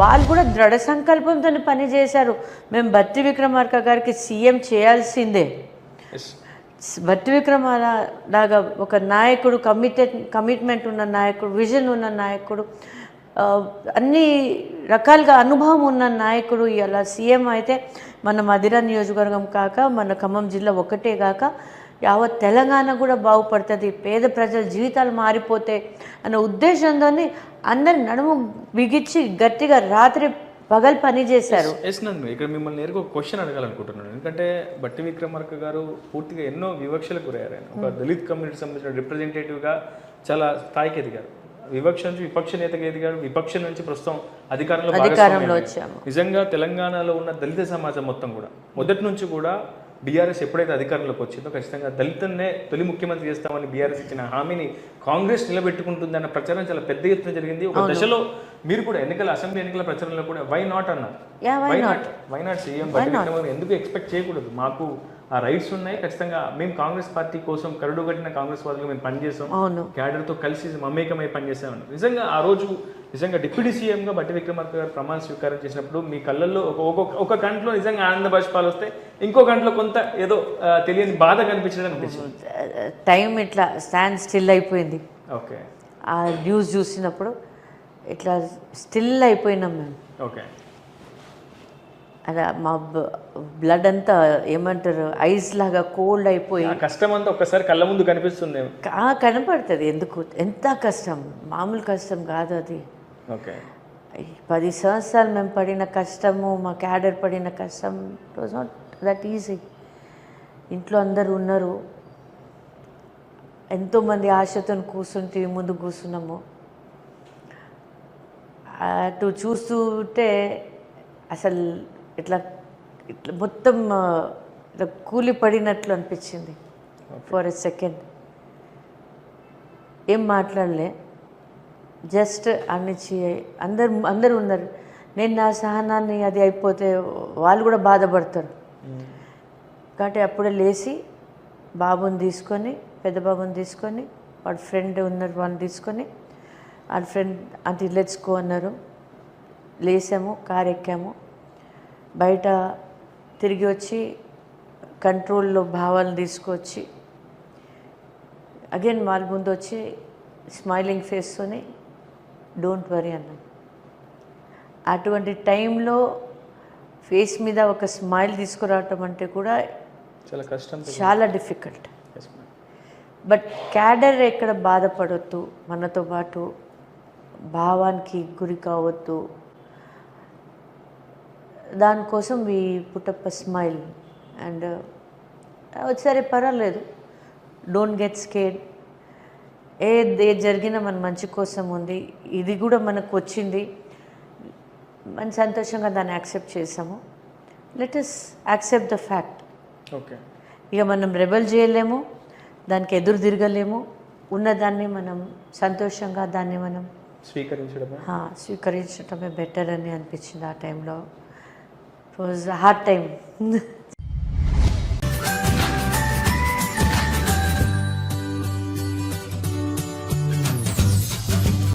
వాళ్ళు కూడా దృఢ సంకల్పంతో పని చేశారు. మేము బత్తి విక్రమార్క గారికి సీఎం చేయాల్సిందే. భట్టి విక్రమ లాగా ఒక నాయకుడు కమిటెడ్ కమిట్మెంట్ ఉన్న నాయకుడు విజన్ ఉన్న నాయకుడు అన్ని రకాలుగా అనుభవం ఉన్న నాయకుడు ఇలా సీఎం అయితే మన మధిర నియోజకవర్గం కాక మన ఖమ్మం జిల్లా ఒకటే కాక యావత్ తెలంగాణ కూడా బాగుపడుతుంది. పేద ప్రజల జీవితాలు మారిపోతాయి అన్న ఉద్దేశంతో అందరి నడుము బిగించి గట్టిగా రాత్రి పగలు పని చేశారు. ఎస్ ఇక్కడ మిమ్మల్ని నేరుగా ఒక క్వశ్చన్ అడగాలనుకుంటున్నాను. ఎందుకంటే బట్టి విక్రమార్క గారు పూర్తిగా ఎన్నో వివక్షలకు గురయ్యారు. ఒక దళిత్ కమ్యూనిటీ సంబంధించిన రిప్రజెంటేటివ్గా చాలా స్థాయికి ఎదిగారు. వివక్ష నుంచి విపక్ష నేతగా ఎదిగారు. విపక్షం నుంచి ప్రస్తుతం అధికారంలో నిజంగా తెలంగాణలో ఉన్న దళిత సమాజం మొత్తం కూడా మొదటి నుంచి కూడా బీఆర్ఎస్ ఎప్పుడైతే అధికారంలోకి వచ్చిందో ఖచ్చితంగా దళితున్నే తొలి ముఖ్యమంత్రి చేస్తామని బీఆర్ఎస్ ఇచ్చిన హామీని కాంగ్రెస్ నిలబెట్టుకుంటుందన్న ప్రచారం చాలా పెద్ద ఎత్తున జరిగింది. ఒక దశలో మీరు కూడా ఎన్నికల అసెంబ్లీ ఎన్నికల ప్రచారంలో కూడా వై నాట్ అన్నారు? Why not why not CM ఎందుకు ఎక్స్పెక్ట్ చేయకూడదు? మాకు ఆ రైట్స్ ఉన్నాయి ఖచ్చితంగా మేము కాంగ్రెస్ పార్టీ కోసం కరుడు కట్టిన కాంగ్రెస్ వాదులు మేము పనిచేసాం అవును. క్యాడర్తో కలిసి మమేకమై పనిచేసామని నిజంగా ఆ రోజు నిజంగా డిప్యూటీ సీఎంగా బట్టి విక్రమార్క గారు ప్రమాణ స్వీకారం చేసినప్పుడు మీ కళ్ళల్లో ఒక ఒక- గంటలో నిజంగా ఆనంద బాష్పాలు వస్తే ఇంకో గంటలో కొంత ఏదో తెలియని బాధ కనిపించడం అనిపించింది. టైం ఇట్లా స్టాండ్ స్టిల్ అయిపోయింది. ఓకే. ఆ న్యూస్ చూసినప్పుడు ఇట్లా స్టిల్ అయిపోయినాం మేము. ఓకే. అలా మా బ్లడ్ అంతా ఏమంటారు ఐస్ లాగా కోల్డ్ అయిపోయి. కష్టం అంతా ఒక్కసారి కళ్ళ ముందు కనిపిస్తుంది. కనపడుతుంది. ఎందుకు? ఎంత కష్టం? మామూలు కష్టం కాదు అది. ఓకే. పది సంవత్సరాలు మేము పడిన కష్టము మా క్యాడర్ పడిన కష్టం it was not that easy ఇంట్లో అందరు ఉన్నారు. ఎంతోమంది ఆశతో కూర్చుని టీవీ ముందు కూర్చున్నాము అటు చూస్తుంటే అసలు ఇట్లా ఇట్లా మొత్తం ఇట్లా కూలి పడినట్లు అనిపించింది ఫర్ ఎ సెకండ్ ఏం మాట్లాడలే. జస్ట్ అన్నిచ్చి అందరు అందరు ఉన్నారు. నేను నా సహనాన్ని అది అయిపోతే వాళ్ళు కూడా బాధపడతారు. కాబట్టి అప్పుడే లేచి బాబుని తీసుకొని పెద్ద బాబుని తీసుకొని వాడి ఫ్రెండ్ ఉన్నారు వాడిని తీసుకొని వాళ్ళ ఫ్రెండ్ అంటే లెచ్చుకో అన్నారు. లేసాము కారు ఎక్కాము బయట తిరిగి వచ్చి కంట్రోల్లో భావాలను తీసుకొచ్చి అగైన్ వాళ్ళ ముందు వచ్చి స్మైలింగ్ ఫేస్తోని డోంట్ వరీ అన్నాం. అటువంటి టైంలో ఫేస్ మీద ఒక స్మైల్ తీసుకురావటం అంటే కూడా చాలా కష్టం చాలా డిఫికల్ట్. బట్ క్యాడర్ ఎక్కడ బాధపడొద్దు మనతో పాటు భావానికి గురి కావద్దు దానికోసం వి పుట్టప్ప స్మైల్ అండ్ సరే పర్వాలేదు. డోంట్ గెట్ స్కేడ్ ఏ ఏ జరిగినా మన మంచి కోసం ఉంది. ఇది కూడా మనకు వచ్చింది. మనం సంతోషంగా దాన్ని యాక్సెప్ట్ చేసాము. Let us accept the fact okay ఇక మనం రెబల్ చేయలేము. దానికి ఎదురు తిరగలేము. ఉన్నదాన్ని మనం సంతోషంగా దాన్ని మనం స్వీకరించడమే. స్వీకరించడమే బెటర్ అని అనిపించింది ఆ టైంలో ఇట్ వాజ్ హార్డ్ టైం